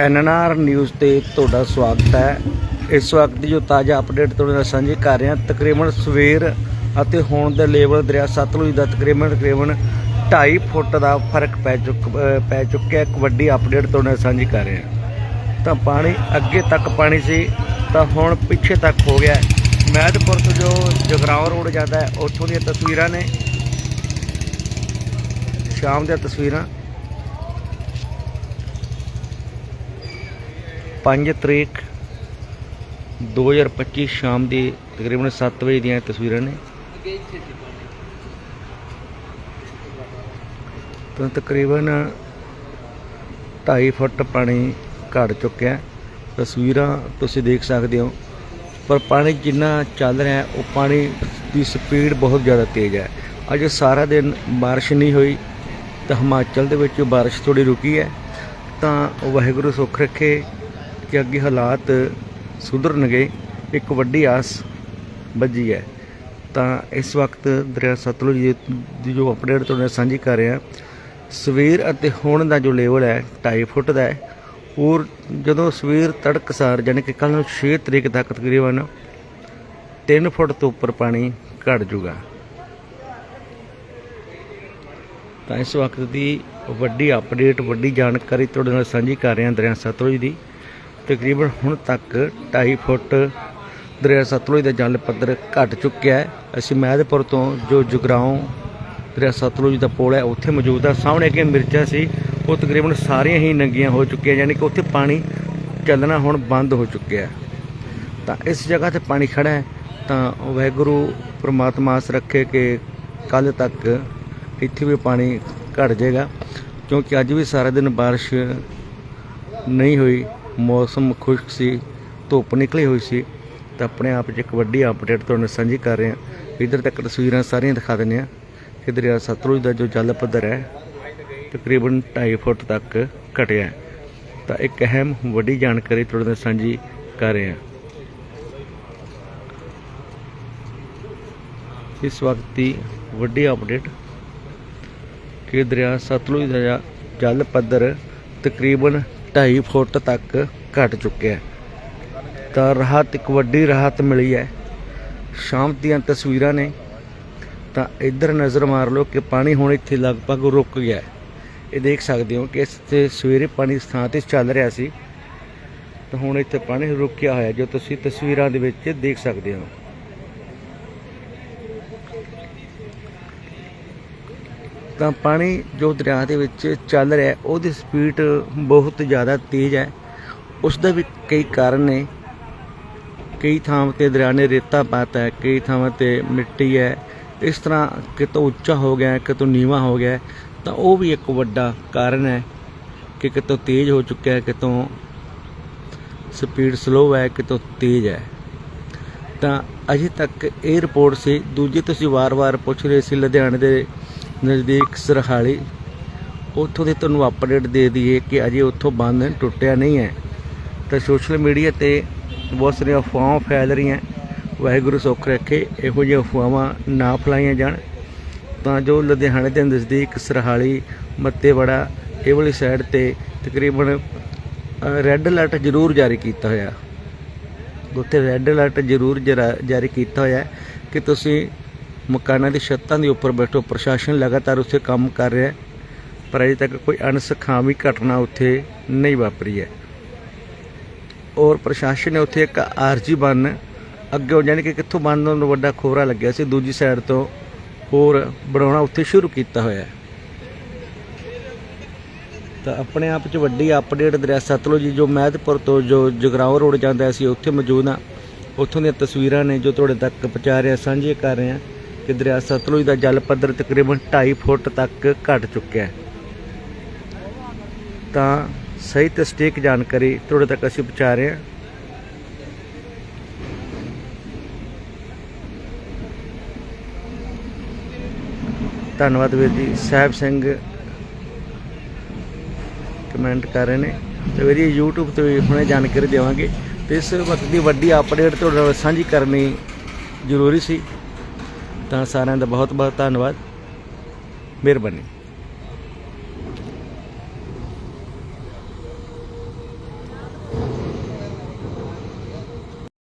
NNR news ਤੇ ਤੁਹਾਡਾ ਸਵਾਗਤ ਹੈ। ਇਸ ਵਕਤ ਦੀ ਜੋ ਤਾਜ਼ਾ ਅਪਡੇਟ ਤੁਹਾਡੇ ਨਾਲ ਸਾਂਝੀ ਕਰ ਰਹੇ ਹਾਂ ਤਕਰੀਬਨ ਸਵੇਰ ਅਤੇ ਹੁਣ ਦੇ ਲੈਵਲ ਦਰਿਆ ਸਤਲੁਜ ਦਾ ਤਕਰੀਬਨ ਤਕਰੀਬਨ 2.5 ਫੁੱਟ ਦਾ ਫ਼ਰਕ ਪੈ ਚੁੱਕ ਪੈ ਚੁੱਕਿਆ, ਇੱਕ ਵੱਡੀ ਅਪਡੇਟ ਤੁਹਾਡੇ ਨਾਲ ਸਾਂਝੀ ਕਰ ਰਹੇ। ਹਾਂ ਤਾਂ ਪਾਣੀ, ਅੱਗੇ ਤੱਕ ਪਾਣੀ ਸੀ, ਤਾਂ ਹੁਣ ਪਿੱਛੇ ਤੱਕ ਹੋ ਗਿਆ ਹੈ। ਮਹਿਦਪੁਰ ਤੋਂ ਜੋ ਜਗਰਾਉਂ ਰੋਡ ਜਾਂਦਾ ਹੈ, ਉੱਥੋਂ ਦੀਆਂ ਤਸਵੀਰਾਂ ਨੇ। ਸ਼ਾਮ ਦੀਆਂ ਤਸਵੀਰਾਂ। 5 ਤਰੀਕ 2025 ਸ਼ਾਮ ਦੀ ਤਕਰੀਬਨ 7 ਵਜੇ ਦੀਆਂ ਤਸਵੀਰਾਂ ਨੇ। ਤਾਂ ਤਕਰੀਬਨ 2.5 ਫੁੱਟ ਪਾਣੀ ਘੜ ਚੁੱਕਿਆ ਤਸਵੀਰਾਂ ਤੁਸੀਂ ਦੇਖ ਸਕਦੇ ਹੋ। ਪਰ ਪਾਣੀ ਜਿੰਨਾ ਚੱਲ ਰਿਹਾ ਉਹ ਪਾਣੀ ਦੀ ਸਪੀਡ ਬਹੁਤ ਜ਼ਿਆਦਾ ਤੇਜ਼ ਹੈ। ਅੱਜ ਸਾਰਾ ਦਿਨ ਬਾਰਿਸ਼ ਨਹੀਂ ਹੋਈ, ਤਾਂ ਹਿਮਾਚਲ ਦੇ ਵਿੱਚ ਬਾਰਿਸ਼ ਥੋੜੀ ਰੁਕੀ ਹੈ। ਤਾਂ ਵਾਹਿਗੁਰੂ ਸੁੱਖ ਰੱਖੇ। ਕਿ ਅੱਗੇ ਹਾਲਾਤ ਸੁਧਰਨਗੇ ਇੱਕ ਵੱਡੀ ਆਸ ਵੱਜੀ ਹੈ। ਤਾਂ ਇਸ ਵਕਤ ਦਰਿਆ ਸਤਲੁਜ ਦੀ- ਜੋ ਅਪਡੇਟ ਤੁਹਾਡੇ ਨਾਲ ਸਾਂਝੀ ਕਰ ਰਿਹਾ, ਸਵੇਰ ਅਤੇ ਹੁਣ ਦਾ ਜੋ ਲੈਵਲ ਹੈ 2.5 ਫੁੱਟ ਦਾ ਹੈ। ਔਰ ਜਦੋਂ ਸਵੇਰ ਤੜਕਸਾਰ ਯਾਨੀ ਕਿ ਕੱਲ ਨੂੰ 6 ਤਰੀਕ ਤੱਕ ਤਕਰੀਬਨ 3 ਫੁੱਟ ਤੋਂ ਉੱਪਰ ਪਾਣੀ ਘਟ ਜੂਗਾ ਤਾਂ ਇਸ ਵਕਤ ਦੀ ਵੱਡੀ ਅਪਡੇਟ ਵੱਡੀ ਜਾਣਕਾਰੀ ਤੁਹਾਡੇ ਨਾਲ ਸਾਂਝੀ ਕਰ ਰਿਹਾ ਦਰਿਆ ਸਤਲੁਜ ਦੀ। ਤਕਰੀਬਨ ਹੁਣ ਤੱਕ 2.5 ਫੁੱਟ ਦਰਿਆ ਸਤਲੁਜ ਦਾ ਜਲ ਪੱਧਰ ਘਟ ਚੁੱਕਿਆ ਹੈ। ਅਸੀਂ ਮਹਿਦਪੁਰ ਤੋਂ ਜੋ ਜਗਰਾਉਂ ਦਰਿਆ ਸਤਲੁਜ ਦਾ ਪੁਲ ਹੈ, ਉੱਥੇ ਮੌਜੂਦ ਆ ਸਾਹਮਣੇ ਅੱਗੇ ਮਿਰਚਾਂ ਸੀ, ਉਹ ਤਕਰੀਬਨ ਸਾਰੀਆਂ ਹੀ ਨੰਗੀਆਂ ਹੋ ਚੁੱਕੀਆਂ, ਯਾਨੀ ਕਿ ਉੱਥੇ ਪਾਣੀ ਚੱਲਣਾ ਹੁਣ ਬੰਦ ਹੋ ਚੁੱਕਿਆ ਤਾਂ ਇਸ ਜਗ੍ਹਾ ਤੇ ਪਾਣੀ ਖੜਾ ਹੈ, ਤਾਂ ਵਾਹਿਗੁਰੂ ਪ੍ਰਮਾਤਮਾ ਆਸ ਰੱਖੇ ਕਿ ਕੱਲ ਤੱਕ ਇੱਥੇ ਵੀ ਪਾਣੀ ਘਟ ਜਾਏਗਾ, ਕਿਉਂਕਿ ਅੱਜ ਵੀ ਸਾਰਾ ਦਿਨ ਬਾਰਿਸ਼ ਨਹੀਂ ਹੋਈ। ਮੌਸਮ ਖੁਸ਼ਕ ਸੀ, ਧੁੱਪ ਨਿਕਲੀ ਹੋਈ ਸੀ, ਤਾਂ ਆਪਣੇ ਆਪ 'ਚ ਇੱਕ ਵੱਡੀ ਅਪਡੇਟ ਤੁਹਾਨੂੰ ਸਾਂਝੀ ਕਰ ਰਹੇ ਹਾਂ। ਇਧਰ ਤੱਕ ਤਸਵੀਰਾਂ ਸਾਰੀਆਂ ਦਿਖਾ ਦਿੰਦੇ ਹਾਂ। ਕਿ ਦਰਿਆ ਸਤਲੁਜ ਦਾ ਜੋ ਜਲ ਪੱਧਰ ਹੈ, ਤਕਰੀਬਨ 2.5 ਫੁੱਟ ਤੱਕ ਘਟਿਆ ਤਾਂ ਇੱਕ ਅਹਿਮ ਵੱਡੀ ਜਾਣਕਾਰੀ ਤੁਹਾਡੇ ਨਾਲ ਸਾਂਝੀ ਕਰ ਰਹੇ ਹਾਂ। ਇਸ ਵਕਤ ਦੀ ਵੱਡੀ ਅਪਡੇਟ ਕਿ ਦਰਿਆ ਸਤਲੁਜ ਦਾ ਜਲ ਪੱਧਰ ਤਕਰੀਬਨ 2.5 ਫੁੱਟ ਤੱਕ ਘਟ ਚੁੱਕਿਆ ਤਾਂ ਰਾਹਤ, ਇੱਕ ਵੱਡੀ ਰਾਹਤ ਮਿਲੀ ਹੈ। ਸ਼ਾਮ ਦੀਆਂ ਤਸਵੀਰਾਂ ਨੇ। ਤਾਂ ਇੱਧਰ ਨਜ਼ਰ ਮਾਰ ਲਓ ਕਿ ਪਾਣੀ ਹੁਣ ਇੱਥੇ ਲਗਭਗ ਰੁਕ ਗਿਆ ਇਹ ਦੇਖ ਸਕਦੇ ਹੋ ਕਿ ਇਸ ਸਵੇਰੇ ਪਾਣੀ ਇਸ ਥਾਂ ਤੇ ਚੱਲ ਰਿਹਾ ਸੀ। ਤਾਂ ਹੁਣ ਇੱਥੇ ਪਾਣੀ ਰੁਕਿਆ ਹੋਇਆ ਜੋ ਤੁਸੀਂ ਤਸਵੀਰਾਂ ਦੇ ਵਿੱਚ ਦੇਖ ਸਕਦੇ ਹੋ। ਤਾਂ ਪਾਣੀ ਜੋ ਦਰਿਆ ਦੇ ਵਿੱਚ ਚੱਲ ਰਿਹਾ ਉਹਦੀ ਸਪੀਡ ਬਹੁਤ ਜ਼ਿਆਦਾ ਤੇਜ਼ ਹੈ। ਉਸ ਦਾ ਵੀ ਕਈ ਕਾਰਨ ਨੇ। ਕਈ ਥਾਵਾਂ ਤੇ ਦਰਿਆ ਨੇ ਰੇਤਾ ਪਾਤਾ ਹੈ, ਕਈ ਥਾਵਾਂ ਤੇ ਮਿੱਟੀ ਹੈ। ਇਸ ਤਰ੍ਹਾਂ ਕਿਤੋਂ ਉੱਚਾ ਹੋ ਗਿਆ, ਕਿਤੋਂ ਨੀਵਾਂ ਹੋ ਗਿਆ, ਤਾਂ ਉਹ ਵੀ ਇੱਕ ਵੱਡਾ ਕਾਰਨ ਹੈ ਕਿ ਕਿਤੋਂ ਤੇਜ਼ ਹੋ ਚੁੱਕਿਆ ਹੈ, ਕਿਤੋਂ ਸਪੀਡ ਸਲੋ ਹੈ, ਕਿਤੋਂ ਤੇਜ਼ ਹੈ। ਤਾਂ ਅਜੇ ਤੱਕ ਇਹ ਰਿਪੋਰਟ ਸੀ। ਦੂਜੀ ਤੁਸੀਂ ਵਾਰ-ਵਾਰ ਪੁੱਛ ਰਹੇ ਸੀ ਲੁਧਿਆਣੇ ਦੇ ਨਜ਼ਦੀਕ ਸਰਹਾਲੀ। ਉੱਥੋਂ ਦੇ ਤੁਹਾਨੂੰ ਅਪਡੇਟ ਦੇ ਦਈਏ ਕਿ ਅਜੇ ਉੱਥੋਂ ਬੰਦ ਟੁੱਟਿਆ ਨਹੀਂ ਹੈ। ਤਾਂ ਸੋਸ਼ਲ ਮੀਡੀਆ ਤੇ ਬਹੁਤ ਸਾਰੀਆਂ ਅਫਵਾਹਾਂ ਫੈਲ ਰਹੀਆਂ। ਵਾਹਿਗੁਰੂ ਸੁੱਖ ਰੱਖੇ, ਇਹੋ ਜਿਹੀਆਂ ਅਫਵਾਹਾਂ ਨਾ ਫੈਲਾਈਆਂ ਜਾਣ। ਤਾਂ ਜੋ ਲੁਧਿਆਣੇ ਦੇ ਨਜ਼ਦੀਕ ਸਰਹਾਲੀ, ਮੱਤੇਵੜਾ, ਇਹ ਵਾਲੀ ਸਾਈਡ ਤੇ ਤਕਰੀਬਨ ਰੈੱਡ ਅਲਰਟ ਜ਼ਰੂਰ ਜਾਰੀ ਕੀਤਾ ਹੋਇਆ। ਉੱਥੇ ਰੈੱਡ ਅਲਰਟ ਜ਼ਰੂਰ ਜਰਾ- ਜਾਰੀ ਕੀਤਾ ਹੋਇਆ ਕਿ ਤੁਸੀਂ ਮਕਾਨਾਂ ਦੀ ਛੱਤਾਂ ਦੇ ਉੱਪਰ ਬੈਠੋ। ਪ੍ਰਸ਼ਾਸਨ ਲਗਾਤਾਰ ਉੱਥੇ ਕੰਮ ਕਰ ਰਿਹਾ ਹੈ, ਪਰ ਅਜੇ ਤੱਕ ਕੋਈ ਅਣਸਖਾਵੀ ਘਟਨਾ ਉੱਥੇ ਨਹੀਂ ਵਾਪਰੀ ਹੈ। ਔਰ ਪ੍ਰਸ਼ਾਸਨ ਨੇ ਉੱਥੇ ਇੱਕ ਆਰਜੀ ਬੰਨ ਅੱਗੇ ਜਾਣੀ ਕਿ ਕਿੱਥੋਂ ਬੰਨ ਨੂੰ ਵੱਡਾ ਖੋਰਾ ਲੱਗਿਆ ਸੀ, ਦੂਜੀ ਸਾਈਡ ਤੋਂ ਹੋਰ ਬਣਾਉਣਾ ਉੱਥੇ ਸ਼ੁਰੂ ਕੀਤਾ ਹੋਇਆ ਹੈ। ਤਾਂ ਆਪਣੇ ਆਪ 'ਚ ਵੱਡੀ ਅਪਡੇਟ ਦਰਿਆ ਸਤਲੁਜ ਜੋ ਮਹਿਦਪੁਰ ਤੋਂ ਜੋ ਜਗਰਾਉਂ ਰੋਡ ਜਾਂਦਾ ਸੀ ਉੱਥੇ ਮੌਜੂਦ ਆ ਉੱਥੋਂ ਦੀਆਂ ਤਸਵੀਰਾਂ ਨੇ ਜੋ ਤੁਹਾਡੇ ਤੱਕ ਪਹੁੰਚਾ ਰਹੇ ਹਾਂ ਸਾਂਝੇ ਕਰ ਰਿਹਾ ਕਿ ਦਰਿਆ ਸਤਲੁਜ ਦਾ ਜਲ ਪੱਧਰ ਤਕਰੀਬਨ 2.5 ਫੁੱਟ ਤੱਕ ਘਟ ਚੁੱਕਿਆ ਹੈ। ਤਾਂ ਸਹੀ ਤੇ ਸਟੀਕ ਜਾਣਕਾਰੀ ਤੁਹਾਡੇ ਤੱਕ ਅਸੀਂ ਪਹੁੰਚਾ ਰਹੇ ਹਾਂ। ਧੰਨਵਾਦ ਵੀਰ ਜੀ। ਸਾਹਿਬ ਸਿੰਘ ਕਮੈਂਟ ਕਰ ਰਹੇ ਨੇ। ਤੇ ਵੀਰ ਜੀ, YouTube ਤੇ ਵੀ ਹੁਣੇ ਜਾਣਕਾਰੀ ਦੇਵਾਂਗੇ। ਤੇ ਇਸ ਵਕਤ ਦੀ ਵੱਡੀ ਅਪਡੇਟ ਤੁਹਾਡੇ ਨਾਲ ਸਾਂਝੀ ਕਰਨੀ ਜ਼ਰੂਰੀ ਸੀ। ਤਾਂ ਸਾਰਿਆਂ ਦਾ ਬਹੁਤ ਬਹੁਤ ਧੰਨਵਾਦ। ਮਿਹਰਬਾਨੀ।